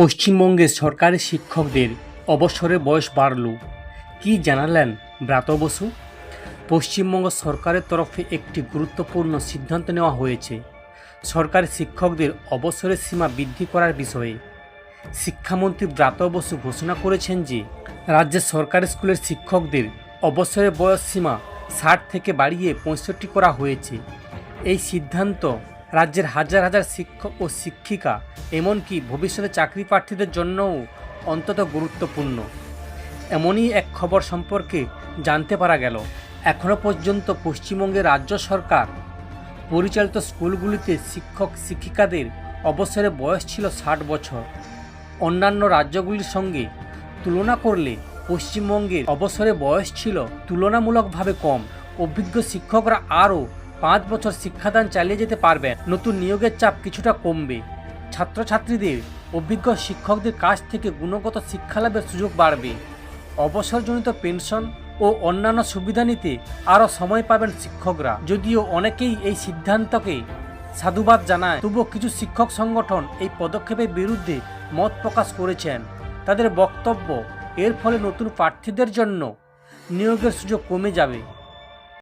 পশ্চিমবঙ্গে সরকারি শিক্ষকদের অবসরের বয়স বাড়ল। কি জানালেন ব্রাত বসু? পশ্চিমবঙ্গ সরকারের তরফে একটি গুরুত্বপূর্ণ সিদ্ধান্ত নেওয়া হয়েছে। সরকারি শিক্ষকদের অবসরের সীমা বৃদ্ধি করার বিষয়ে। শিক্ষামন্ত্রী ব্রাত বসু ঘোষণা করেছেন যে, রাজ্যের সরকারি স্কুলের শিক্ষকদের অবসরের বয়স সীমা ষাট থেকে বাড়িয়ে পঁয়ষট্টি করা হয়েছে। এই সিদ্ধান্ত রাজ্যের হাজার হাজার শিক্ষক ও শিক্ষিকা, এমনকি ভবিষ্যতে চাকরি প্রার্থীদের জন্যও অন্তত গুরুত্বপূর্ণ। এমনই এক খবর সম্পর্কে জানতে পারা গেল এখনও পর্যন্ত পশ্চিমবঙ্গের রাজ্য সরকার পরিচালিত স্কুলগুলিতে শিক্ষক শিক্ষিকাদের অবসরে বয়স ছিল ষাট বছর। অন্যান্য রাজ্যগুলির সঙ্গে তুলনা করলে পশ্চিমবঙ্গের অবসরে বয়স ছিল তুলনামূলকভাবে কম। অভিজ্ঞ শিক্ষকরা আরও পাঁচ বছর শিক্ষাদান চালিয়ে যেতে পারবেন। নতুন নিয়োগের চাপ কিছুটা কমবে। ছাত্রছাত্রীদের অভিজ্ঞ শিক্ষকদের কাছ থেকে গুণগত শিক্ষালাভের সুযোগ বাড়বে। অবসরজনিত পেনশন ও অন্যান্য সুবিধা নিতে আরও সময় পাবেন শিক্ষকরা। যদিও অনেকেই এই সিদ্ধান্তকে সাধুবাদ জানায়, তবুও কিছু শিক্ষক সংগঠন এই পদক্ষেপের বিরুদ্ধে মত প্রকাশ করেছেন। তাদের বক্তব্য, এর ফলে নতুন প্রার্থীদের জন্য নিয়োগের সুযোগ কমে যাবে।